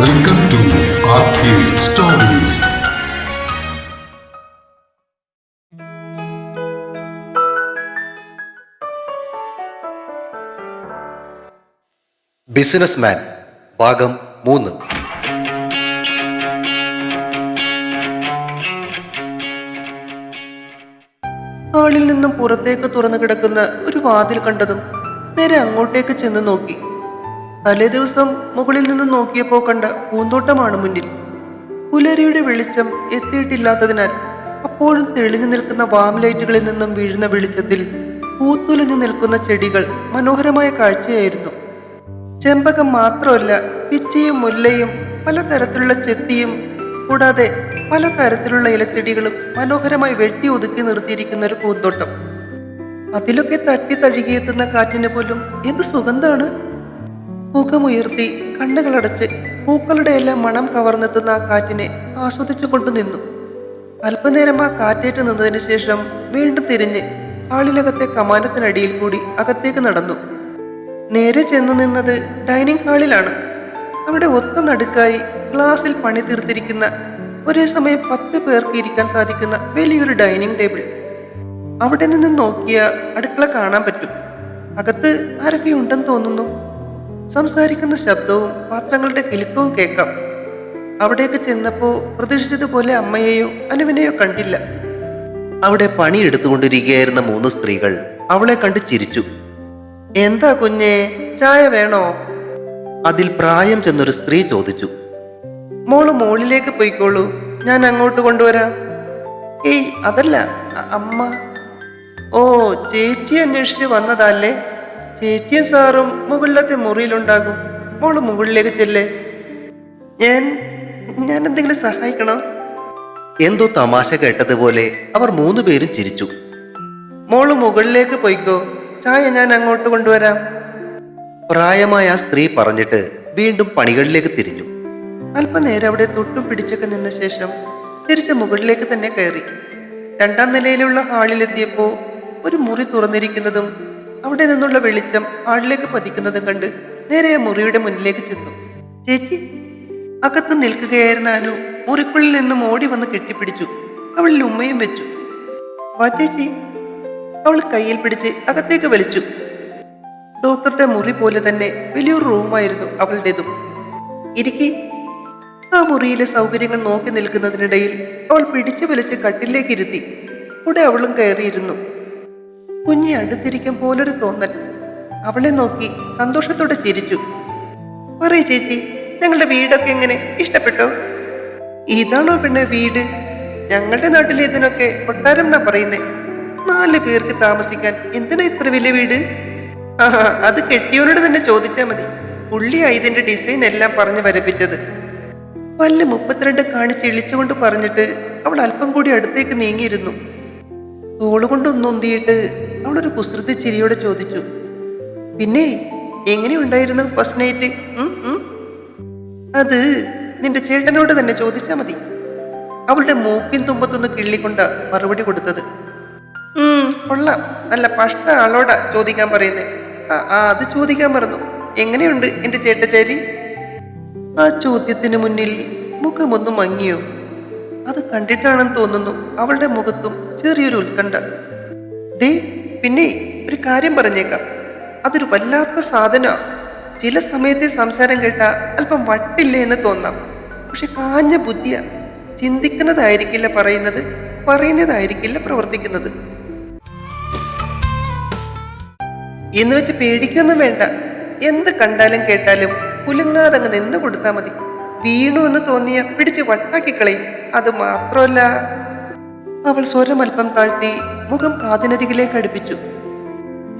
Welcome to stories businessman ഭാഗം മൂന്ന്. ഹാളിൽ നിന്നും പുറത്തേക്ക് തുറന്നു കിടക്കുന്ന ഒരു വാതിൽ കണ്ടതും നേരെ അങ്ങോട്ടേക്ക് ചെന്ന് നോക്കി. തലേ ദിവസം മുകളിൽ നിന്ന് നോക്കിയപ്പോൾ കണ്ട പൂന്തോട്ടമാണ് മുന്നിൽ. പുലരിയുടെ വെളിച്ചം എത്തിയിട്ടില്ലാത്തതിനാൽ അപ്പോഴും തെളിഞ്ഞു നിൽക്കുന്ന വാം ലൈറ്റുകളിൽ നിന്നും വീഴുന്ന വെളിച്ചത്തിൽ പൂത്തുലഞ്ഞു നിൽക്കുന്ന ചെടികൾ മനോഹരമായ കാഴ്ചയായിരുന്നു. ചെമ്പകം മാത്രമല്ല പിച്ചിയും മുല്ലയും പലതരത്തിലുള്ള ചെത്തിയും കൂടാതെ പലതരത്തിലുള്ള ഇലച്ചെടികളും മനോഹരമായി വെട്ടി ഒതുക്കി നിർത്തിയിരിക്കുന്ന ഒരു പൂന്തോട്ടം. അതിലൊക്കെ തട്ടി തഴുകിയെത്തുന്ന കാറ്റിന് പോലും എന്ത് സുഗന്ധാണ്? മുഖമുയർത്തി കണ്ണുകളടച്ച് പൂക്കളുടെ എല്ലാം മണം കവർന്നെത്തുന്ന ആ കാറ്റിനെ ആസ്വദിച്ചു കൊണ്ടു നിന്നു. അല്പനേരം ആ കാറ്റേറ്റ് നിന്നതിന് ശേഷം വീണ്ടും തിരിഞ്ഞ് ഹാളിനകത്തെ കമാനത്തിനടിയിൽ കൂടി അകത്തേക്ക് നടന്നു. നേരെ ചെന്നു നിന്നത് ഡൈനിങ് ഹാളിലാണ്. അവിടെ ഒത്ത നടുക്കായി ഗ്ലാസിൽ പണി തീർത്തിരിക്കുന്ന ഒരേ സമയം പത്ത് പേർക്ക് ഇരിക്കാൻ സാധിക്കുന്ന വലിയൊരു ഡൈനിങ് ടേബിൾ. അവിടെ നിന്ന് നോക്കിയ അടുക്കള കാണാൻ പറ്റും. അകത്ത് ആരൊക്കെ ഉണ്ടെന്ന് തോന്നുന്നു? സംസാരിക്കുന്ന ശബ്ദവും പാത്രങ്ങളുടെ കിലുക്കവും കേൾക്കാം. അവിടേക്ക് ചെന്നപ്പോൾ പ്രതീക്ഷിച്ചതുപോലെ അമ്മയെയോ അനുവിനെയോ കണ്ടില്ല. അവിടെ പണിയെടുത്തുകൊണ്ടിരിക്കുകയായിരുന്ന മൂന്ന് സ്ത്രീകൾ അവളെ കണ്ട് ചിരിച്ചു. എന്താ കുഞ്ഞേ ചായ വേണോ? അതിൽ പ്രായം ചെന്നൊരു സ്ത്രീ ചോദിച്ചു. മോൾ മോളിലേക്ക് പോയിക്കോളൂ ഞാൻ അങ്ങോട്ട് കൊണ്ടുവരാം. ഏയ് അതല്ല അമ്മ. ഓ ചേച്ചി അന്വേഷിച്ച് വന്നതല്ലേ? ചേച്ചിയും സാറും മുകളിലത്തെ മുറിയിലുണ്ടാകും. മോൾ മുകളിലേക്ക് ചെല്ലേ. ഞാൻ ഞാൻ എന്തെങ്കിലും സഹായിക്കണോ? എന്തോ തമാശ കേട്ടതുപോലെ അവർ മൂന്ന് പേരും ചിരിച്ചു. മോൾ മുകളിലേക്ക് പോയിക്കോ. ചായ ഞാൻ അങ്ങോട്ട് കൊണ്ടുവരാം. പ്രായമായ ആ സ്ത്രീ പറഞ്ഞിട്ട് വീണ്ടും പണികളിലേക്ക് തിരിഞ്ഞു. അല്പനേരം അവിടെ തൊട്ടും പിടിച്ചൊക്കെ നിന്ന ശേഷം തിരിച്ച് മുകളിലേക്ക് തന്നെ കയറി. രണ്ടാം നിലയിലുള്ള ഹാളിലെത്തിയപ്പോൾ ഒരു മുറി തുറന്നിരിക്കുന്നതും അവിടെ നിന്നുള്ള വെളിച്ചം ആളിലേക്ക് പതിക്കുന്നതും കണ്ട് നേരെ മുറിയുടെ മുന്നിലേക്ക് ചെന്നു. ചേച്ചി അകത്ത് നിൽക്കുകയായിരുന്ന അനു മുറിക്കുള്ളിൽ നിന്നും ഓടി വന്ന് കെട്ടിപ്പിടിച്ചു. അവളിൽ ഉമ്മയും വെച്ചു. വാ ചേച്ചി. അവൾ കയ്യിൽ പിടിച്ച് അകത്തേക്ക് വലിച്ചു. ഡോക്ടറുടെ മുറി പോലെ തന്നെ വലിയൊരു റൂമായിരുന്നു അവളുടേതും. ഇരിക്കി. ആ മുറിയിലെ സൗകര്യങ്ങൾ നോക്കി നിൽക്കുന്നതിനിടയിൽ അവൾ പിടിച്ചു വലിച്ച് കട്ടിലേക്ക് ഇരുത്തി. കൂടെ അവളും കയറിയിരുന്നു. കുഞ്ഞി അടുത്തിരിക്കും പോലൊരു തോന്നൽ. അവളെ നോക്കി സന്തോഷത്തോടെ ചിരിച്ചു. പറയ് ചേച്ചി ഞങ്ങളുടെ വീടൊക്കെ എങ്ങനെ? ഇഷ്ടപ്പെട്ടോ? ഇതാണോ പിന്നെ വീട്? ഞങ്ങളുടെ നാട്ടിലെ ഇതിനൊക്കെ കൊട്ടാരം എന്നാ പറയുന്നേ. നാല് പേർക്ക് താമസിക്കാൻ എന്തിനാ ഇത്ര വലിയ വീട്? അത് കെട്ടിയോനോട് തന്നെ ചോദിച്ചാൽ മതി. പുള്ളിയാ ഇതിന്റെ ഡിസൈൻ എല്ലാം പറഞ്ഞു വരപ്പിച്ചത്. പല്ല് മുപ്പത്തിരണ്ട് കാണിച്ച് ഇളിച്ചുകൊണ്ട് പറഞ്ഞിട്ട് അവൾ അല്പം കൂടി അടുത്തേക്ക് നീങ്ങിയിരുന്നു. തോളുകൊണ്ട് ഒന്നൊന്തിയിട്ട് അവളൊരു കുസൃതി ചിരിയോടെ ചോദിച്ചു പിന്നെ എങ്ങനെയുണ്ടായിരുന്നു ഫസ്റ്റ് നൈറ്റ്? അത് നിന്റെ ചേട്ടനോട് തന്നെ ചോദിച്ചാ മതി. അവളുടെ മൂക്കിൻ തുമ്പത്തൊന്ന് കിള്ളിക്കൊണ്ട മറുപടി കൊടുത്തത്. കൊള്ളാം. നല്ല പഷ്ട ആളോടാ ചോദിക്കാൻ പറയുന്നേ. ആ അത് ചോദിക്കാൻ മറന്നു. എങ്ങനെയുണ്ട് എന്റെ ചേട്ടച്ചേരി ആ ചോദ്യത്തിന് മുന്നിൽ മുഖമൊന്നും മങ്ങിയോ? അത് കണ്ടിട്ടാണെന്ന് തോന്നുന്നു അവളുടെ മുഖത്തും ചെറിയൊരു ഉത്കണ്ഠ. ദേ പിന്നെ ഒരു കാര്യം പറഞ്ഞേക്കാം. അതൊരു വല്ലാത്ത സാധന. ചില സമയത്തെ സംസാരം കേട്ട അല്പം വട്ടില്ലേ എന്ന് തോന്നാം. പക്ഷെ കാഞ്ഞ ബുദ്ധിയ. ചിന്തിക്കുന്നതായിരിക്കില്ല പറയുന്നത് പറയുന്നതായിരിക്കില്ല പ്രവർത്തിക്കുന്നത്. എന്ന് വെച്ച് പേടിക്കൊന്നും വേണ്ട. എന്ത് കണ്ടാലും കേട്ടാലും കുലുങ്ങാതെ അങ്ങ് നിന്ന് കൊടുത്താൽ മതി. വീണു എന്ന് തോന്നിയ പിടിച്ച് വട്ടാക്കി കളയും. അത് മാത്രമല്ല അവൾ സ്വരം അല്പം താഴ്ത്തി മുഖം കാതിനരികിലേക്ക് അടുപ്പിച്ചു.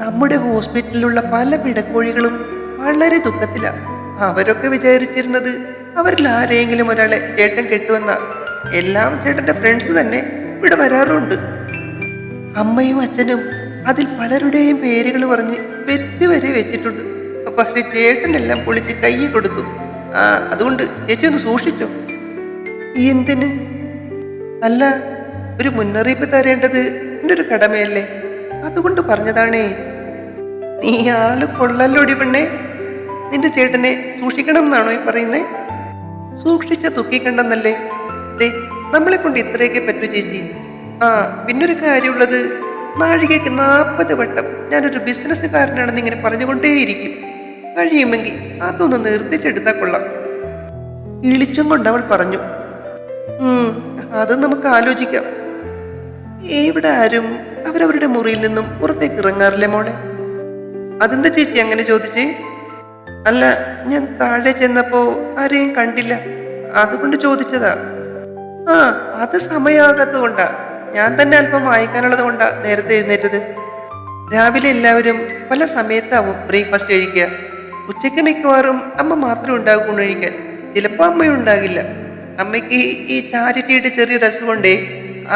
നമ്മുടെ ഹോസ്പിറ്റലിലുള്ള പല പിടക്കോഴികളും വളരെ ദുഃഖത്തില. അവരൊക്കെ വിചാരിച്ചിരുന്നത് അവരിൽ ആരെങ്കിലും ഒരാളെ ചേട്ടൻ കെട്ടുവെന്ന. എല്ലാം ചേട്ടന്റെ ഫ്രണ്ട്സ് തന്നെ ഇവിടെ വരാറുണ്ട്. അമ്മയും അച്ഛനും അതിൽ പലരുടെയും പേരുകൾ പറഞ്ഞ് വെറ്റ് വരെ വെച്ചിട്ടുണ്ട്. പക്ഷെ ചേട്ടനെല്ലാം പൊളിച്ച് കൈ കൊടുത്തു. ആ അതുകൊണ്ട് ചേച്ചി ഒന്ന് സൂക്ഷിച്ചോ. എന്തിന്? അല്ല ഒരു മുന്നറിയിപ്പ് തരേണ്ടത് എന്റെ ഒരു കടമയല്ലേ? അതുകൊണ്ട് പറഞ്ഞതാണേ. നീ ആൾ കൊള്ളല്ലോടി പെണ്ണേ. നിന്റെ ചേട്ടനെ സൂക്ഷിക്കണം എന്നാണോ ഈ പറയുന്നേ? സൂക്ഷിച്ച ദുഃഖിക്കണ്ടെന്നല്ലേ ദേ നമ്മളെ കൊണ്ട് ഇത്രയൊക്കെ പറ്റൂ ചേച്ചി. ആ പിന്നൊരു കാര്യമുള്ളത് നാഴികയ്ക്ക് നാൽപ്പത് വട്ടം ഞാനൊരു ബിസിനസ്സുകാരനാണെന്ന് ഇങ്ങനെ പറഞ്ഞുകൊണ്ടേയിരിക്കും. കഴിയുമെങ്കിൽ അതൊന്ന് നിർത്തിച്ചെടുത്താൽ കൊള്ളാം. ഇളിച്ചം കൊണ്ട് അവൾ പറഞ്ഞു "ഉം, അത് നമുക്ക് ആലോചിക്കാം. ഇവിടെ ആരും അവരവരുടെ മുറിയിൽ നിന്നും പുറത്തേക്ക് ഇറങ്ങാറില്ലേ മോളെ? അതെന്താ ചേച്ചി അങ്ങനെ ചോദിച്ചേ? അല്ല ഞാൻ താഴെ ചെന്നപ്പോ ആരെയും കണ്ടില്ല. അതുകൊണ്ട് ചോദിച്ചതാ. ആ അത് സമയമാകാത്തത് കൊണ്ടാ. ഞാൻ തന്നെ അല്പം വായിക്കാനുള്ളത് കൊണ്ടാ നേരത്തെ എഴുന്നേറ്റത്. രാവിലെ എല്ലാവരും പല സമയത്താവും ബ്രേക്ക്ഫാസ്റ്റ് കഴിക്കുക. ഉച്ചയ്ക്ക് മിക്കവാറും അമ്മ മാത്രമേ ഉണ്ടാകൂ കഴിക്കാൻ ചിലപ്പോൾ അമ്മയും ഉണ്ടാകില്ല. അമ്മയ്ക്ക് ഈ ചാരിറ്റിയുടെ ചെറിയ രസം കൊണ്ടേ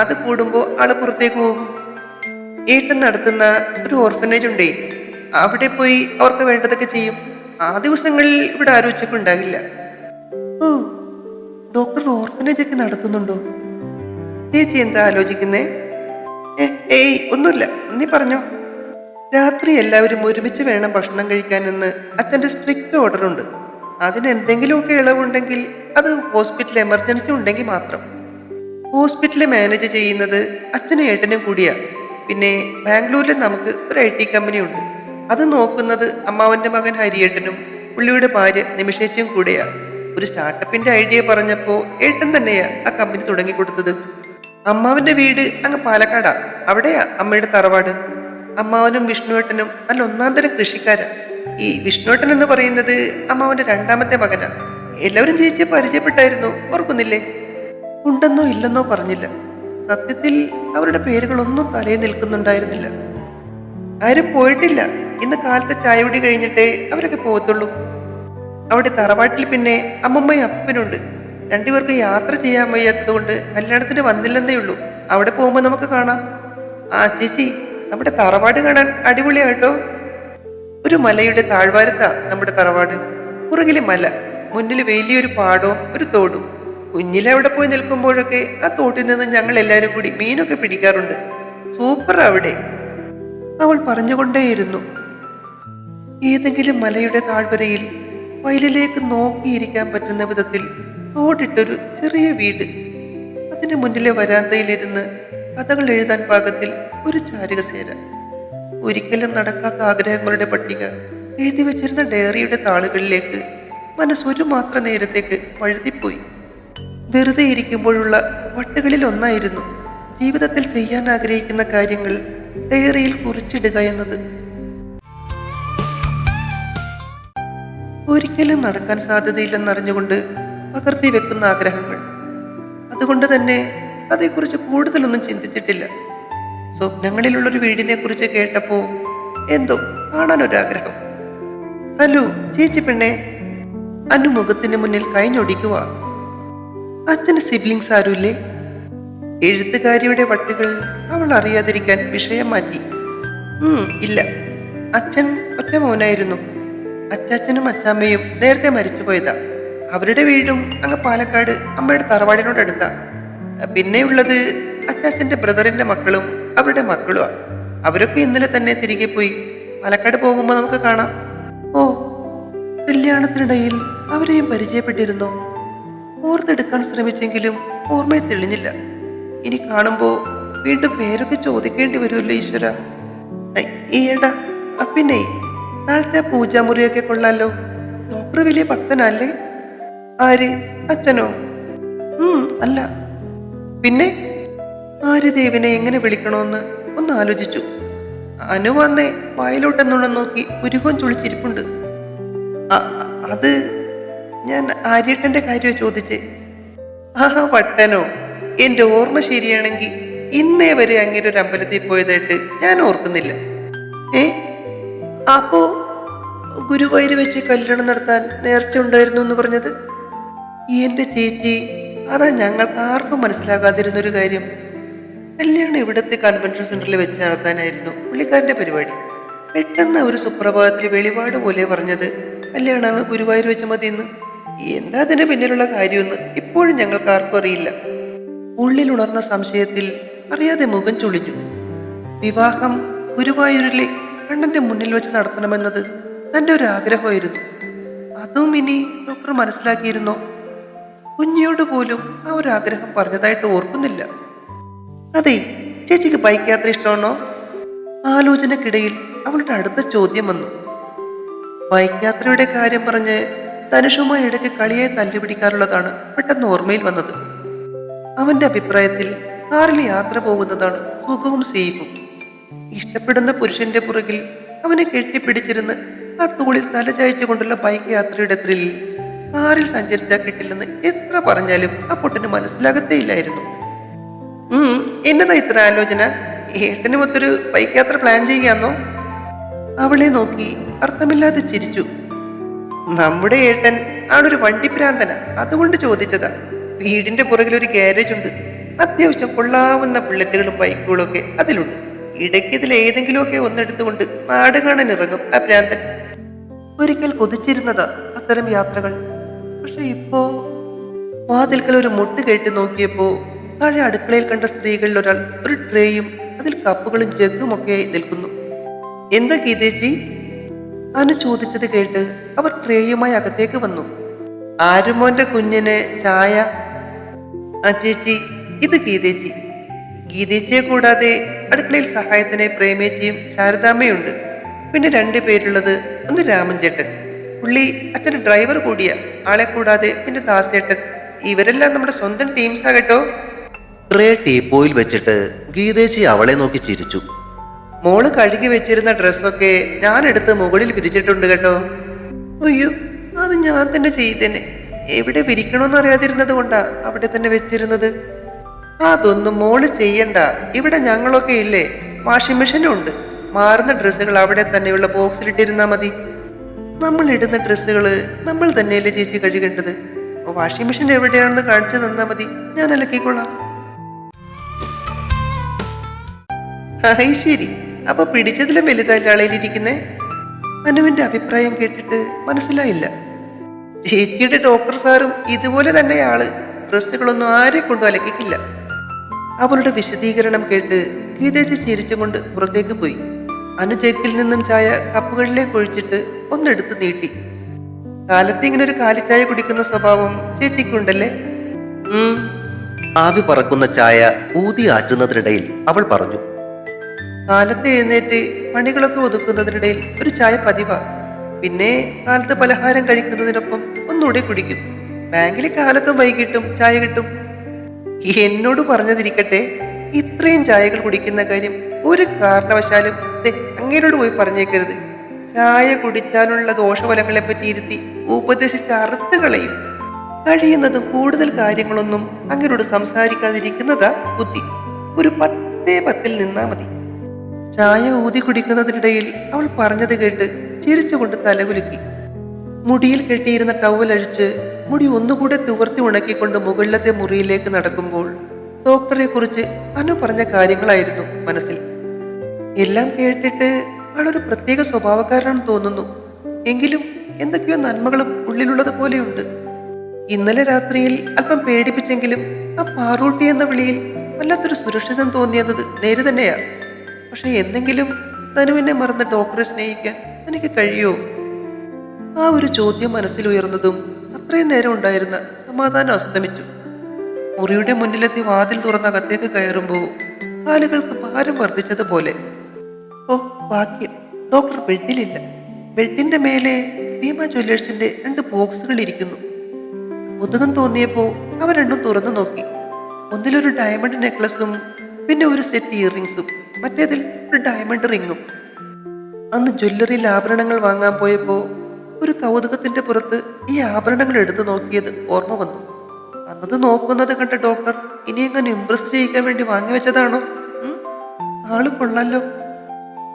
അത് കൂടുമ്പോൾ ആൾ പുറത്തേക്ക് പോകും. ഏട്ടൻ നടത്തുന്ന ഒരു ഓർഫനേജ് ഉണ്ടേ. അവിടെ പോയി അവർക്ക് വേണ്ടതൊക്കെ ചെയ്യും. ആ ദിവസങ്ങളിൽ ഇവിടെ ആരും ഉച്ചയ്ക്ക് ഉണ്ടാകില്ല. ഓ ഡോക്ടർ ഓർഫനേജ് ഒക്കെ നടത്തുന്നുണ്ടോ? ചേച്ചി എന്താ ആലോചിക്കുന്നേ? ഏയ് ഒന്നുമില്ല. നീ പറഞ്ഞോ. രാത്രി എല്ലാവരും ഒരുമിച്ച് വേണം ഭക്ഷണം കഴിക്കാനെന്ന് അച്ഛന്റെ സ്ട്രിക്റ്റ് ഓർഡർ ഉണ്ട് അതിന് എന്തെങ്കിലുമൊക്കെ ഇളവുണ്ടെങ്കിൽ അത് ഹോസ്പിറ്റൽ എമർജൻസി ഉണ്ടെങ്കിൽ മാത്രം. ഹോസ്പിറ്റൽ മാനേജ് ചെയ്യുന്നത് അച്ഛനും ഏട്ടനും കൂടിയാ. പിന്നെ ബാംഗ്ലൂരിൽ നമുക്ക് ഒരു ഐ ടി കമ്പനി ഉണ്ട് അത് നോക്കുന്നത് അമ്മാവന്റെ മകൻ ഹരിയേട്ടനും പുള്ളിയുടെ ഭാര്യ നിമിഷേച്ചും കൂടെയാ. ഒരു സ്റ്റാർട്ടപ്പിന്റെ ഐഡിയ പറഞ്ഞപ്പോൾ ഏട്ടൻ തന്നെയാ ആ കമ്പനി തുടങ്ങിക്കൊടുത്തത്. അമ്മാവന്റെ വീട് അങ്ങ് പാലക്കാടാ. അവിടെയാ അമ്മയുടെ തറവാട്. അമ്മാവനും വിഷ്ണുവേട്ടനും നല്ല ഒന്നാം തരം കൃഷിക്കാരാ. ഈ വിഷ്ണുവേട്ടൻ എന്ന് പറയുന്നത് അമ്മാവന്റെ രണ്ടാമത്തെ മകനാ. എല്ലാവരും ചേച്ചിയെ പരിചയപ്പെട്ടായിരുന്നു ഓർക്കുന്നില്ലേ? ഉണ്ടെന്നോ ഇല്ലെന്നോ പറഞ്ഞില്ല. സത്യത്തിൽ അവരുടെ പേരുകളൊന്നും തലയിൽ നിൽക്കുന്നുണ്ടായിരുന്നില്ല. ആരും പോയിട്ടില്ല. ഇന്ന് കാലത്തെ ചായപൊടി കഴിഞ്ഞിട്ടേ അവരൊക്കെ പോകത്തുള്ളൂ. അവിടെ തറവാട്ടിൽ പിന്നെ അമ്മമ്മയും അപ്പനുണ്ട്. രണ്ടുപേർക്ക് യാത്ര ചെയ്യാൻ വയ്യാത്തതുകൊണ്ട് കല്യാണത്തിന് വന്നില്ലെന്നേ ഉള്ളൂ. അവിടെ പോകുമ്പോൾ നമുക്ക് കാണാം. ആ ചേച്ചി നമ്മുടെ തറവാട് കാണാൻ അടിപൊളിയാട്ടോ ഒരു മലയുടെ താഴ്വാരത്താ നമ്മുടെ തറവാട്. പുറകിലെ മല മുന്നിൽ വലിയൊരു പാടോ ഒരു തോടും. കുഞ്ഞിലെ അവിടെ പോയി നിൽക്കുമ്പോഴൊക്കെ ആ തോട്ടിൽ നിന്ന് ഞങ്ങൾ എല്ലാവരും കൂടി മീനൊക്കെ പിടിക്കാറുണ്ട്. സൂപ്പർ അവിടെ. അവൾ പറഞ്ഞുകൊണ്ടേയിരുന്നു. ഏതെങ്കിലും മലയുടെ താഴ്വരയിൽ വയലിലേക്ക് നോക്കിയിരിക്കാൻ പറ്റുന്ന വിധത്തിൽ തോടിട്ടൊരു ചെറിയ വീട്. അതിന് മുന്നിലെ വരാന്തയിലിരുന്ന് കഥകൾ എഴുതാൻ പാകത്തിൽ ഒരു ചാരികസേന ഒരിക്കലും നടക്കാത്ത ആഗ്രഹങ്ങളുടെ പട്ടിക എഴുതി വെച്ചിരുന്ന ഡയറിയുടെ താളുകളിലേക്ക് മനസ്സ് ഒരു മാത്ര നേരത്തേക്ക് വഴുതിപ്പോയി വെറുതെ ഇരിക്കുമ്പോഴുള്ള വട്ടുകളിൽ ഒന്നായിരുന്നു ജീവിതത്തിൽ ചെയ്യാൻ ആഗ്രഹിക്കുന്ന കാര്യങ്ങൾ ഡയറിയിൽ കുറിച്ചിടുക എന്നത്. ഒരിക്കലും നടക്കാൻ സാധ്യതയില്ലെന്നറിഞ്ഞുകൊണ്ട് പകർത്തി വെക്കുന്ന ആഗ്രഹങ്ങൾ. അതുകൊണ്ട് തന്നെ അതേക്കുറിച്ച് കൂടുതലൊന്നും ചിന്തിച്ചിട്ടില്ല. സ്വപ്നങ്ങളിലുള്ളൊരു വീടിനെ കുറിച്ച് കേട്ടപ്പോ എന്തോ കാണാനൊരാഗ്രഹം. ഹലോ ചേച്ചി പെണ്ണെ അനു മുഖത്തിന് മുന്നിൽ കൈഞ്ഞൊടിക്കുക അച്ഛന് സിബ്ലിങ്സ് ആരുമില്ലേ എഴുത്തുകാരിയുടെ വട്ടുകൾ അവൾ അറിയാതിരിക്കാൻ വിഷയം മാറ്റി. ഇല്ല. അച്ഛൻ ഒറ്റ മോനായിരുന്നു. അച്ചാച്ചനും അച്ചാമ്മയും നേരത്തെ മരിച്ചു പോയതാ അവരുടെ വീടും അങ്ങ് പാലക്കാട് അമ്മയുടെ തറവാടിനോടടുത്താ. പിന്നെയുള്ളത് അച്ചാച്ചന്റെ ബ്രദറിന്റെ മക്കളും അവരുടെ മക്കളുമാണ് അവരൊക്കെ ഇന്നലെ തന്നെ തിരികെ പോയി. പാലക്കാട് പോകുമ്പോൾ നമുക്ക് കാണാം. ഓ കല്യാണത്തിനിടയിൽ അവരെയും പരിചയപ്പെട്ടിരുന്നു. ഓർത്തെടുക്കാൻ ശ്രമിച്ചെങ്കിലും ഓർമ്മയിൽ തെളിഞ്ഞില്ല. ഇനി കാണുമ്പോൾ വീണ്ടും പേരൊക്കെ ചോദിക്കേണ്ടി വരുമല്ലോ ഈശ്വര. ഈയെടാ പിന്നെ നാളത്തെ പൂജാമുറിയൊക്കെ കൊള്ളാലോ. ഡോക്ടർ വലിയ ഭക്തനല്ലേ? ആര്? അച്ഛനോ? അല്ല. പിന്നെ ആര്യദേവിനെ എങ്ങനെ വിളിക്കണമെന്ന് ഒന്ന് ആലോചിച്ചു. അനു വന്നേ വായിലോട്ടെന്നുള്ള നോക്കി ഉരുകം ചുളിച്ചിരിപ്പുണ്ട്. അത് ഞാൻ ആര്യട്ടന്റെ കാര്യം ചോദിച്ച്. ആ വട്ടനോ എന്റെ ഓർമ്മ ശരിയാണെങ്കിൽ ഇന്നേ വരെ അങ്ങനെ ഒരു അമ്പലത്തിൽ പോയതായിട്ട് ഞാൻ ഓർക്കുന്നില്ല. ഏ അപ്പോ ഗുരുവായൂർ വെച്ച് കല്യാണം നടത്താൻ നേർച്ച ഉണ്ടായിരുന്നു എന്ന് പറഞ്ഞത്? എന്റെ ചേച്ചി അതാ ഞങ്ങൾ ആർക്കും മനസ്സിലാകാതിരുന്ന ഒരു കാര്യം. കല്യാണം ഇവിടുത്തെ കൺവെൻഷൻ സെന്ററിൽ വെച്ച് നടത്താനായിരുന്നു പുള്ളിക്കാരന്റെ പരിപാടി. പെട്ടെന്ന് ഒരു സുപ്രഭാതത്തിൽ വെളിപാട് പോലെ പറഞ്ഞത് കല്യാണം ഗുരുവായൂർ വെച്ച് മതിയെന്ന് എന്താ അതിന്റെ പിന്നിലുള്ള കാര്യമെന്ന് ഇപ്പോഴും ഞങ്ങൾക്ക് ആർക്കും അറിയില്ല. ഉള്ളിൽ ഉണർന്ന സംശയത്തിൽ അറിയാതെ മുഖം ചുളിഞ്ഞു. വിവാഹം ഗുരുവായൂരിലെ കണ്ണന്റെ മുന്നിൽ വെച്ച് നടത്തണമെന്നത് തന്റെ ഒരു ആഗ്രഹമായിരുന്നു. അതും ഇനി ഡോക്ടർ മനസ്സിലാക്കിയിരുന്നോ? കുഞ്ഞിയോട് പോലും ആ ഒരു ആഗ്രഹം പറഞ്ഞതായിട്ട് ഓർക്കുന്നില്ല. അതെ ചേച്ചിക്ക് ബൈക്ക് യാത്ര ഇഷ്ടമാണോ? ആലോചനക്കിടയിൽ അവളുടെ അടുത്ത ചോദ്യം വന്നു. ബൈക്ക് യാത്രയുടെ കാര്യം പറഞ്ഞ് ധനുഷുമായി ഇടയ്ക്ക് കളിയായി തല്ലുപിടിക്കാറുള്ളതാണ് പെട്ടെന്ന് ഓർമ്മയിൽ വന്നത്. അവന്റെ അഭിപ്രായത്തിൽ കാറിൽ യാത്ര പോകുന്നതാണ് സുഖവും സേഫും. ഇഷ്ടപ്പെടുന്ന പുരുഷന്റെ പുറകിൽ അവനെ കെട്ടിപ്പിടിച്ചിരുന്ന് ആ തൂളിൽ തലചായ്ച്ചുകൊണ്ടുള്ള ബൈക്ക് യാത്രയുടെ ത്രില്ലിൽ കാറിൽ സഞ്ചരിച്ചാൽ കിട്ടില്ലെന്ന് എത്ര പറഞ്ഞാലും ആ പൊട്ടിന് മനസ്സിലാകത്തേയില്ലായിരുന്നു ഉം, എന്നതാ ഇത്ര ആലോചന? ഏട്ടനും ഒത്തൊരു ബൈക്ക് യാത്ര പ്ലാൻ ചെയ്യാന്നോ? അവളെ നോക്കി അർത്ഥമില്ലാതെ ചിരിച്ചു. നമ്മുടെ ഏട്ടൻ ആളൊരു വണ്ടിപ്രാന്തന അതുകൊണ്ട് ചോദിച്ചതാ. വീടിന്റെ പുറകിൽ ഒരു ഗ്യാരേജ് ഉണ്ട്. അത്യാവശ്യം കൊള്ളാവുന്ന ബുള്ളറ്റുകളും ബൈക്കുകളും ഒക്കെ അതിലുണ്ട്. ഇടയ്ക്ക് ഇതിൽ ഏതെങ്കിലുമൊക്കെ ഒന്നെടുത്തുകൊണ്ട് നാട് കാണാൻ ഇറങ്ങും ആ ഭ്രാന്തൻ. ഒരിക്കൽ കൊതിച്ചിരുന്നതാ അത്തരം യാത്രകൾ. പക്ഷെ ഇപ്പോ വാതിൽക്കൽ ഒരു മുട്ട് കേട്ട് നോക്കിയപ്പോ താഴെ അടുക്കളയിൽ കണ്ട സ്ത്രീകളിൽ ഒരാൾ ഒരു ട്രേയും അതിൽ കപ്പുകളും ജഗ്ഗും ഒക്കെ നിൽക്കുന്നു. എന്താ ഗീതേജി അനു ചോദിച്ചത് കേട്ട് അവർ ട്രേയുമായി അകത്തേക്ക് വന്നു. ആരുമോന്റെ കുഞ്ഞിന് ചായ? ആ ചേച്ചി ഇത് ഗീതേച്ചി. ഗീതേച്ചിയെ കൂടാതെ അടുക്കളയിൽ സഹായത്തിന് പ്രേമേച്ചിയും ശാരദാമ്മയുണ്ട്. പിന്നെ രണ്ടു പേരുള്ളത് ഒന്ന് രാമൻ ചേട്ടൻ പുള്ളി അച്ഛന്റെ ഡ്രൈവർ കൂടിയ ആളെ കൂടാതെ പിന്നെ ദാസേട്ടൻ. ഇവരെല്ലാം നമ്മുടെ സ്വന്തം ടീംസാ കേട്ടോ. ട്രേ ടീപ്പോയിൽ വെച്ചിട്ട് ഗീതേച്ചി അവളെ നോക്കി ചിരിച്ചു. മോൾ കഴുകി വെച്ചിരുന്ന ഡ്രസ്സൊക്കെ ഞാൻ എടുത്ത് മുകളിൽ വിരിച്ചിട്ടുണ്ട് കേട്ടോ. അയ്യോ അത് ഞാൻ തന്നെ ചെയ്തേനെ. എവിടെ വിരിക്കണമെന്ന് അറിയാതിരുന്നത് കൊണ്ടാ അവിടെ തന്നെ വെച്ചിരുന്നത്. അതൊന്നും മോൾ ചെയ്യണ്ട. ഇവിടെ ഞങ്ങളൊക്കെ ഇല്ലേ? വാഷിംഗ് മെഷീനും ഉണ്ട്. മാറുന്ന ഡ്രസ്സുകൾ അവിടെ തന്നെയുള്ള ബോക്സിലിട്ടിരുന്നാ മതി. നമ്മൾ ഇടുന്ന ഡ്രസ്സുകൾ നമ്മൾ തന്നെയല്ലേ ചേച്ചി കഴുകേണ്ടത്? വാഷിംഗ് മെഷീൻ എവിടെയാണെന്ന് കാണിച്ചു തന്നാ മതി. ഞാൻ അലക്കിക്കൊള്ളാം ഹായ് ശരി. അപ്പൊ പിടിച്ചതിലും വലുതല്ല ആളയിലിരിക്കുന്നേ അനുവിന്റെ അഭിപ്രായം കേട്ടിട്ട് മനസ്സിലായില്ല. ചേച്ചിയുടെ ഡോക്ടർ സാറും ഇതുപോലെ തന്നെ ആൾ. ഡ്രസ്സുകളൊന്നും ആരെ കൊണ്ടും അലക്കിക്കില്ല. അവളുടെ വിശദീകരണം കേട്ട് ഗീതേച്ചി ചിരിച്ചുകൊണ്ട് പുറത്തേക്ക് പോയി. അനു ചേക്കിൽ നിന്നും ചായ കപ്പുകളിലേക്ക് ഒഴിച്ചിട്ട് ഒന്നെടുത്ത് നീട്ടി. കാലത്ത് ഇങ്ങനെ ഒരു കാലിച്ചായ കുടിക്കുന്ന സ്വഭാവം ചേച്ചിക്കുണ്ടല്ലേ? ആവി പറക്കുന്ന ചായ ഊതി ആറ്റുന്നതിനിടയിൽ അവൾ പറഞ്ഞു. കാലത്ത് എഴുന്നേറ്റ് പണികളൊക്കെ ഒതുക്കുന്നതിനിടയിൽ ഒരു ചായ പതിവാ. പിന്നെ കാലത്ത് പലഹാരം കഴിക്കുന്നതിനൊപ്പം ഒന്നുകൂടെ കുടിക്കും. ബാങ്കിൽ കാലത്തും വൈകിട്ടും ചായ കിട്ടും. എന്നോട് പറഞ്ഞതിരിക്കട്ടെ. ഇത്രയും ചായകൾ കുടിക്കുന്ന കാര്യം ഒരു കാരണവശാലും ദേ അങ്ങേരോട് പോയി പറഞ്ഞേക്കരുത്. ചായ കുടിച്ചാലുള്ള ദോഷഫലങ്ങളെ പറ്റി ഇരുത്തി ഉപദേശിച്ച അറുത്ത് കളയും. കഴിയുന്നതും കൂടുതൽ കാര്യങ്ങളൊന്നും അങ്ങനോട് സംസാരിക്കാതിരിക്കുന്നതാ ബുദ്ധി. ഒരു പത്തേ പത്തിൽ നിന്നാ മതി. ചായ ഊതി കുടിക്കുന്നതിനിടയിൽ അവൾ പറഞ്ഞത് കേട്ട് ചിരിച്ചുകൊണ്ട് തലകുലുക്കി. മുടിയിൽ കെട്ടിയിരുന്ന ടവൽ അഴിച്ച് മുടി ഒന്നുകൂടെ തുവർത്തി ഉണക്കിക്കൊണ്ട് മുകളിലത്തെ മുറിയിലേക്ക് നടക്കുമ്പോൾ ഡോക്ടറെ കുറിച്ച് അനു പറഞ്ഞ കാര്യങ്ങളായിരുന്നു മനസ്സിൽ. എല്ലാം കേട്ടിട്ട് ആളൊരു പ്രത്യേക സ്വഭാവക്കാരനാണെന്ന് തോന്നുന്നു. എങ്കിലും എന്തൊക്കെയോ നന്മകളും ഉള്ളിലുള്ളത് പോലെയുണ്ട്. ഇന്നലെ രാത്രിയിൽ അല്പം പേടിപ്പിച്ചെങ്കിലും ആ പാറൂട്ടി എന്ന വിളിയിൽ വല്ലാത്തൊരു സുരക്ഷിതം തോന്നിയത് നേരെ തന്നെയാ. പക്ഷെ എന്തെങ്കിലും തനുവിനെ മറന്ന് ഡോക്ടറെ സ്നേഹിക്കാൻ എനിക്ക് കഴിയുമോ ആ ഒരു ചോദ്യം മനസ്സിൽ ഉയർന്നതും അത്രയും നേരം ഉണ്ടായിരുന്ന സമാധാനം അസ്തമിച്ചു. മുറിയുടെ മുന്നിലെത്തി വാതിൽ തുറന്ന് അകത്തേക്ക് കയറുമ്പോൾ കാലുകൾക്ക് ഭാരം വർദ്ധിച്ചതുപോലെ. ഓ ഭാഗ്യം. ഡോക്ടർ ബെഡിലില്ല. ബെഡിന്റെ മേലെ ഭീമ ജ്വല്ലേഴ്സിന്റെ രണ്ട് ബോക്സുകൾ ഇരിക്കുന്നു. മുതുകം തോന്നിയപ്പോൾ അവ രണ്ടും തുറന്നു നോക്കി. ഒന്നിലൊരു ഡയമണ്ട് നെക്ലസും പിന്നെ ഒരു സെറ്റ് ഇയറിങ്സും മറ്റേതിൽ ഒരു ഡയമണ്ട് റിങ്ങും. അന്ന് ജ്വല്ലറിയിൽ ആഭരണങ്ങൾ വാങ്ങാൻ പോയപ്പോൾ ഒരു കൗതുകത്തിന്റെ പുറത്ത് ഈ ആഭരണങ്ങൾ എടുത്തു നോക്കിയത് ഓർമ്മ വന്നു. അന്നത് നോക്കുന്നത് കണ്ട ഡോക്ടർ ഇനി എങ്ങനെ ഇംപ്രസ് ചെയ്യിക്കാൻ വേണ്ടി വാങ്ങി വെച്ചതാണോ? ആൾ കൊള്ളാലോ.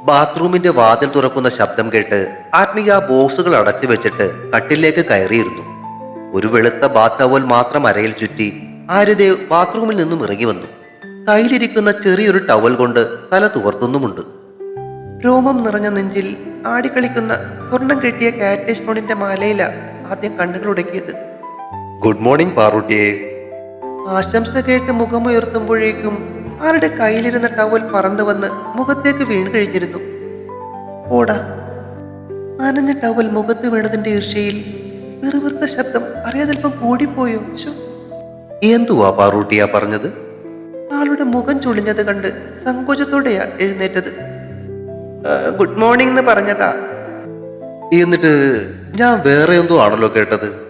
ബാത്റൂമിന്റെ വാതിൽ തുറക്കുന്ന ശബ്ദം കേട്ട് ആത്മീയ ബോക്സുകൾ അടച്ചു വെച്ചിട്ട് കട്ടിലേക്ക് കയറിയിരുന്നു. ഒരു വെളുത്ത ബാത്തവൽ മാത്രം അരയിൽ ചുറ്റി ആര്യദേവ് ബാത്റൂമിൽ നിന്നും ഇറങ്ങി വന്നു. കയ്യിലിരിക്കുന്ന ചെറിയൊരു ടവൽ കൊണ്ട് തല തുവർത്തുന്നുമുണ്ട്. രോമം നിറഞ്ഞ നെഞ്ചിൽ ആടിക്കളിക്കുന്ന സ്വർണം കെട്ടിയ കാറ്റേഷ് മാലയില ആദ്യം കണ്ണുകൾ ഉടക്കിയത്. ഗുഡ് മോർണിംഗ് പാറൂട്ടിയെ ആശംസ കേട്ട് മുഖമുയർത്തുമ്പോഴേക്കും ആരുടെ കയ്യിലിരുന്ന ടവൽ പറന്നു വന്ന് മുഖത്തേക്ക് വീണ് കഴിഞ്ഞിരുന്നു. ഓടാ. നനഞ്ഞ ടവൽ മുഖത്ത് വീണതിന്റെ ഈർഷയിൽ വെറുവെറുത്ത ശബ്ദം അറിയാതൽപ്പം കൂടിപ്പോയോ എന്തുവാ പാറൂട്ടിയാ പറഞ്ഞത്? ആളുടെ മുഖം ചുളിഞ്ഞത് കണ്ട് സങ്കോചത്തോടെയാ എഴുന്നേറ്റത്. ഗുഡ് മോർണിംഗ് എന്ന് പറഞ്ഞതാ. എന്നിട്ട് ഞാൻ വേറെ എന്തോ ആണല്ലോ കേട്ടത്?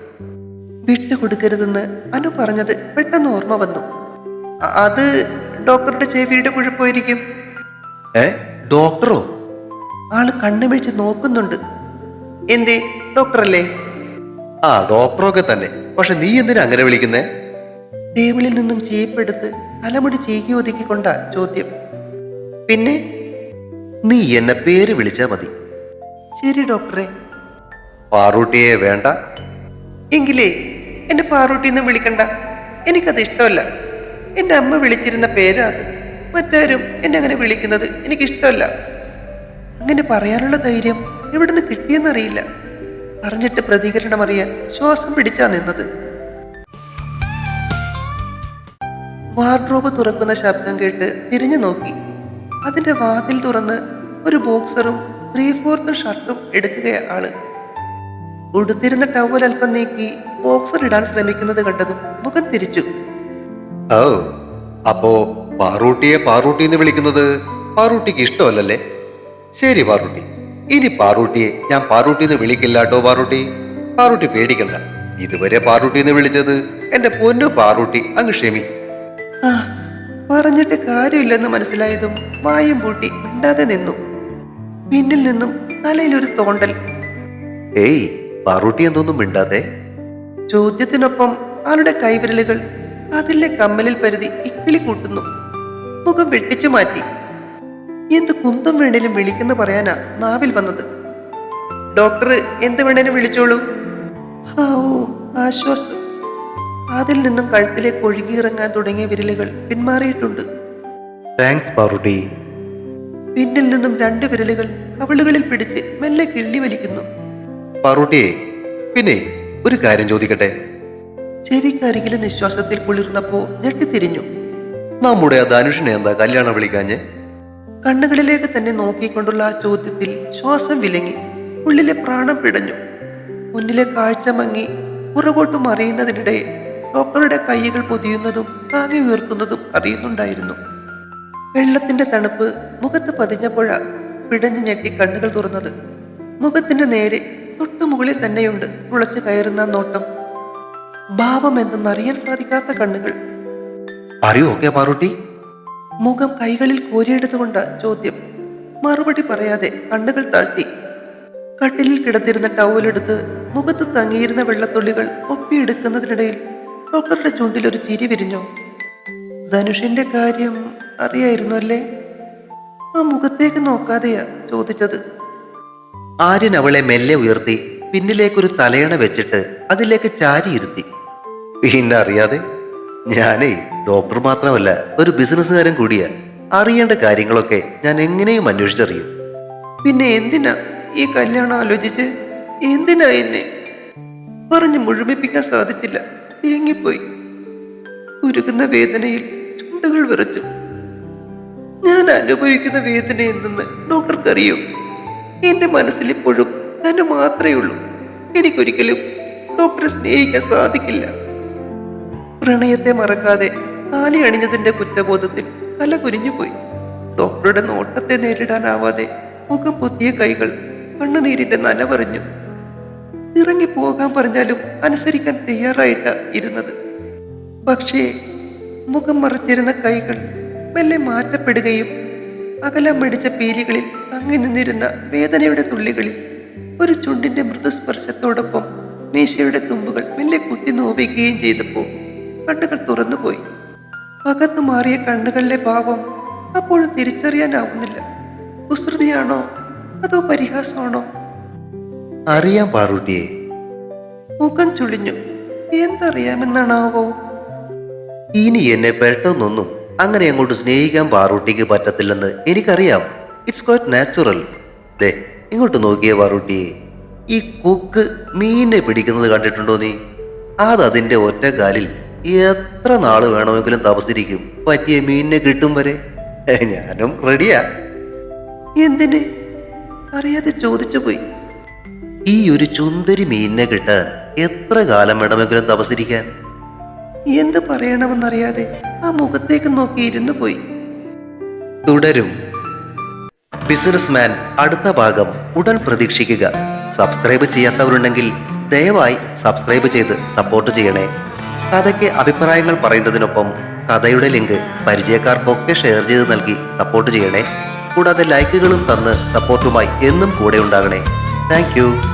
വിട്ടുകൊടുക്കരുതെന്ന് അനു പറഞ്ഞത് പെട്ടെന്ന് ഓർമ്മ വന്നു. അത് ഡോക്ടറുടെ ചെവിയുടെ കുഴപ്പമായിരിക്കും ഏ? ഡോക്ടറോ? ആൾ കണ്ണുമിഴിച്ച് നോക്കുന്നുണ്ട്. എന്തേ ഡോക്ടറല്ലേ? ആ ഡോക്ടറൊക്കെ തന്നെ. പക്ഷെ നീ എന്തിനാ അങ്ങനെ വിളിക്കുന്നേ? ടേബിളിൽ നിന്നും ചീപ്പെടുത്ത് തലമുടി ചീകി ഒതുക്കിക്കൊണ്ട ചോദ്യം. പിന്നെ? നീ എന്നെ പേര് വിളിച്ചാ മതി. ശരി ഡോക്ടറെ. പാറൂട്ടിയെ വേണ്ട. എങ്കിലേ എന്റെ പാറൂട്ടിന്ന് വിളിക്കണ്ട. എനിക്കത് ഇഷ്ടമല്ല. എന്റെ അമ്മ വിളിച്ചിരുന്ന പേരാ അത്. മറ്റാരും എന്നെ അങ്ങനെ വിളിക്കുന്നത് എനിക്കിഷ്ടമല്ല. അങ്ങനെ പറയാനുള്ള ധൈര്യം എവിടുന്ന് കിട്ടിയെന്നറിയില്ല. പറഞ്ഞിട്ട് പ്രതികരണം അറിയാൻ ശ്വാസം പിടിച്ചാ നിന്നത്. വാർഡ്രോബ് തുറക്കുന്ന ശബ്ദം കേട്ട് തിരിഞ്ഞു നോക്കി. അതിന്റെ വാതിൽ തുറന്ന് ഒരു ബോക്സറും ത്രീ ഫോർത്തും ഷർട്ടും എടുക്കുകയാണ് ആൾ. ഉടുത്തിരുന്ന ടവൽ അല്പം നീക്കി ബോക്സർ ഇടാൻ ശ്രമിക്കുന്നത് കണ്ടതും മുഖം തിരിച്ചു. ഓ അപ്പോ പാറൂട്ടിയെ പാറൂട്ടി എന്ന് വിളിക്കുന്നത് പാറൂട്ടിക്ക് ഇഷ്ടമല്ലല്ലേ? ശരി പാറൂട്ടി ഇനി പാറൂട്ടിയെ ഞാൻ പാറൂട്ടി എന്ന് വിളിക്കില്ല കേട്ടോ പാറൂട്ടി. പാറൂട്ടി പേടിക്കണ്ട ഇതുവരെ പാറൂട്ടി എന്ന് വിളിച്ചത് എന്റെ പൊന്നു പാറൂട്ടി അങ്ങ് ക്ഷമി. പറഞ്ഞിട്ട് കാര്യമില്ലെന്ന് മനസ്സിലായതും വായും പൂട്ടി മിണ്ടാതെ നിന്നു. പിന്നിൽ നിന്നും തലയിലൊരു തോണ്ടൽ. ഏയ് പാറൂട്ടി എന്തൊന്നും മിണ്ടാതെ ചോദ്യത്തിനൊപ്പം ആളുടെ കൈവിരലുകൾ അതിലെ കമ്മലിൽ പരിധി ഇക്കിളി കൂട്ടുന്നു. മുഖം വെട്ടിച്ചു മാറ്റി. എന്ത് കുന്തം വേണേലും വിളിക്കുന്നു പറയാനാ നാവിൽ വന്നത്. ഡോക്ടർ എന്ത് വേണേലും വിളിച്ചോളൂ. ആ ഓ ആശ്വാസം. അതിൽ നിന്നും കഴുത്തിലേക്ക് ഒഴുകിയിറങ്ങാൻ തുടങ്ങിയ വിരലുകൾ പിന്മാറിയിട്ടുണ്ട്. താങ്ക്സ് പാറൂട്ടി. പിന്നിൽ നിന്നും രണ്ട് വിരലുകൾ കവിളുകളിൽ പിടിച്ച് മെല്ലെ കിള്ളി വലിക്കുന്നു. പാറൂട്ടിയെ. പിന്നെ ഒരു കാര്യം ചോദിക്കട്ടെ? ചെവിക്കരികിലെ നിശ്വാസത്തിൽ കുളിർന്നപ്പോ ഞെട്ടിത്തിരിഞ്ഞു. നമ്മുടെ ആ ധനുഷിനെ എന്താ കല്യാണം വിളിക്കാഞ്ഞ്? കണ്ണുകളിലേക്ക് തന്നെ നോക്കിക്കൊണ്ടുള്ള ആ ചോദ്യത്തിൽ ശ്വാസം വിലങ്ങി. ഉള്ളിലെ പ്രാണം പിടഞ്ഞു. മുന്നിലെ കാഴ്ച മങ്ങി പുറകോട്ട് മറിയുന്നതിനിടെ ഡോക്ടറുടെ കൈകൾ പൊതിയുന്നതും താങ്ങി ഉയർത്തുന്നതും അറിയുന്നുണ്ടായിരുന്നു. വെള്ളത്തിന്റെ തണുപ്പ് മുഖത്ത് പതിഞ്ഞപ്പോഴാ പിടഞ്ഞു ഞെട്ടി കണ്ണുകൾ തുറന്നത്. മുഖത്തിന്റെ നേരെ തൊട്ടു മുകളിൽ തന്നെയുണ്ട് തുളച്ചു കയറുന്ന നോട്ടം. ഭാവം എന്തെന്നറിയാൻ സാധിക്കാത്ത കണ്ണുകൾ. അറിയോ ഓക്കെ പാറുട്ടി മുഖം കൈകളിൽ കോരിയെടുത്തുകൊണ്ട ചോദ്യം. മറുപടി പറയാതെ കണ്ണുകൾ താഴ്ത്തി. കട്ടിലിൽ കിടത്തിരുന്ന ടവലെടുത്ത് മുഖത്ത് തങ്ങിയിരുന്ന വെള്ളത്തുള്ളികൾ ഒപ്പിയെടുക്കുന്നതിനിടയിൽ ഡോക്ടറുടെ ചുണ്ടിൽ ഒരു ചിരി വിരിഞ്ഞു. ധനുഷിന്റെ കാര്യം അറിയായിരുന്നു അല്ലേ? ആ മുഖത്തേക്ക് നോക്കാതെയാ ചോദിച്ചത്. ആര്യൻ അവളെ മെല്ലെ ഉയർത്തി പിന്നിലേക്കൊരു തലയണ വെച്ചിട്ട് അതിലേക്ക് ചാരിയിരുത്തി പിന്നെ അറിയാതെ ഞാനേ ഡോക്ടർ മാത്രമല്ല ഒരു ബിസിനസ്സുകാരൻ കൂടിയാ. അറിയേണ്ട കാര്യങ്ങളൊക്കെ ഞാൻ എങ്ങനെയും അന്വേഷിച്ചറിയും. പിന്നെ എന്തിനാ ഈ കല്യാണം ആലോചിച്ച്? എന്തിനാ എന്നെ? പറഞ്ഞ് മുഴുമിപ്പിക്കാൻ സാധിച്ചില്ല. തേങ്ങിപ്പോയി ഉരുകുന്ന വേദനയിൽ ചുണ്ടുകൾ വിറച്ചു. ഞാൻ അനുഭവിക്കുന്ന വേദന എന്തെന്ന് ഡോക്ടർക്കറിയോ? എന്റെ മനസ്സിൽ ഇപ്പോഴും തന്നെ മാത്രമേ ഉള്ളൂ. എനിക്കൊരിക്കലും ഡോക്ടറെ സ്നേഹിക്കാൻ സാധിക്കില്ല. പ്രണയത്തെ മറക്കാതെ താലി അണിഞ്ഞതിന്റെ കുറ്റബോധത്തിൽ തല കുനിഞ്ഞുപോയി ഡോക്ടറുടെ നോട്ടത്തെ നേരിടാനാവാതെ മുഖം പൊത്തിയ കൈകൾ കണ്ണുനീരിന്റെ നനവറിഞ്ഞു ഇറങ്ങി പോകാൻ പറഞ്ഞാലും അനുസരിക്കാൻ തയ്യാറായിട്ട ഇരുന്നത്. പക്ഷേ മുഖം മറച്ചിരുന്ന കൈകൾ മെല്ലെ മാറ്റപ്പെടുകയും അകലം പിടിച്ച പീലികളിൽ തങ്ങി നിന്നിരുന്ന വേദനയുടെ തുള്ളികളിൽ ഒരു ചുണ്ടിന്റെ മൃദുസ്പർശത്തോടൊപ്പം മീശയുടെ തുമ്പുകൾ മെല്ലെ കുത്തി നോവിക്കുകയും ചെയ്തപ്പോൾ കണ്ണുകൾ തുറന്നുപോയി. അകത്തു മാറിയ കണ്ണുകളിലെ ഭാവം അപ്പോഴും തിരിച്ചറിയാനാവുന്നില്ല. കുസൃതിയാണോ അതോ പരിഹാസമാണോ? അറിയാം പാറൂട്ടിയെ. മുഖം ചുളിഞ്ഞു. എന്തറിയാമെന്നാണാവോ? ഇനി എന്നെ പെട്ടെന്നൊന്നും അങ്ങനെ അങ്ങോട്ട് സ്നേഹിക്കാൻ പാറൂട്ടിക്ക് പറ്റത്തില്ലെന്ന് എനിക്കറിയാം. ഇറ്റ്സ് ക്വൈറ്റ് നാച്ചുറൽ ദേ ഇങ്ങോട്ട് നോക്കിയേ പാറൂട്ടിയെ ഈ കുക്ക് മീനിനെ പിടിക്കുന്നത് കണ്ടിട്ടുണ്ടോ നീ? അതതിന്റെ കാലിൽ എത്ര നാൾ വേണമെങ്കിലും തപസിരിക്കും പറ്റിയ മീനിനെ കിട്ടും വരെ. ഞാനും റെഡിയാ എന്തിന്? അറിയാതെ ചോദിച്ചു പോയി. ഈ ഒരു ചുന്തരി മീനിനെ കിട്ടാൻ എത്ര കാലം വേണമെങ്കിലും തപസിരിക്കാൻ എന്ത് പറയണമെന്നറിയാതെ ആ മുഖത്തേക്ക് നോക്കി ഇരുന്നു പോയി. തുടരും. ബിസിനസ്മാൻ അടുത്ത ഭാഗം ഉടൻ പ്രതീക്ഷിക്കുക. സബ്സ്ക്രൈബ് ചെയ്യാത്തവരുണ്ടെങ്കിൽ ദയവായി സബ്സ്ക്രൈബ് ചെയ്ത് സപ്പോർട്ട് ചെയ്യണേ. കഥയ്ക്ക് അഭിപ്രായങ്ങൾ പറയുന്നതിനൊപ്പം കഥയുടെ ലിങ്ക് പരിചയക്കാർക്കൊക്കെ ഷെയർ ചെയ്ത് നൽകി സപ്പോർട്ട് ചെയ്യണേ. കൂടാതെ ലൈക്കുകളും തന്ന് സപ്പോർട്ടുമായി എന്നും കൂടെ ഉണ്ടാകണേ. താങ്ക്